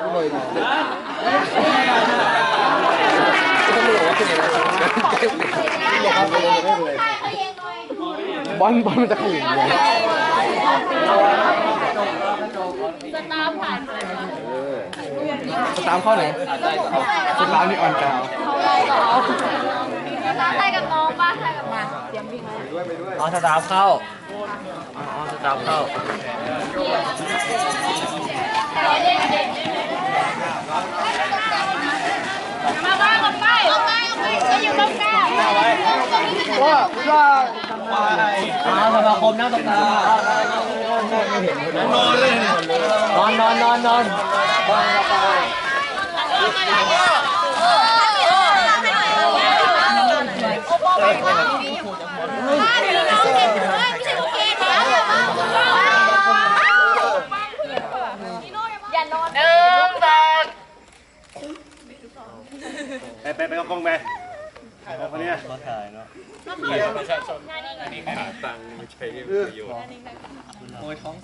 กูหน่อยดิต้องรู้ว่าเป็นยังไงบอลบอลมันจะขึ้นเลยสตาร์ผ่านไปสตาร์เข้าไหนสตาร์นี่ออนกาวสตาร์ไทยกับน้องป้าไทยกับมาเตรียมวิ่งไว้อ๋อสตาร์เข้าอ๋อสตาร์เข้ามาบ้านกับไปจะอยู่ตรงกลาง ว่าว่าอ๋อสมาคมนั่งตรงกลานอนเลยนอนนอนนอนนอนไปไปไปกล้องไป เอาคนนี้มาถ่ายเนาะตังค์ไม่ใช่ประโยชน์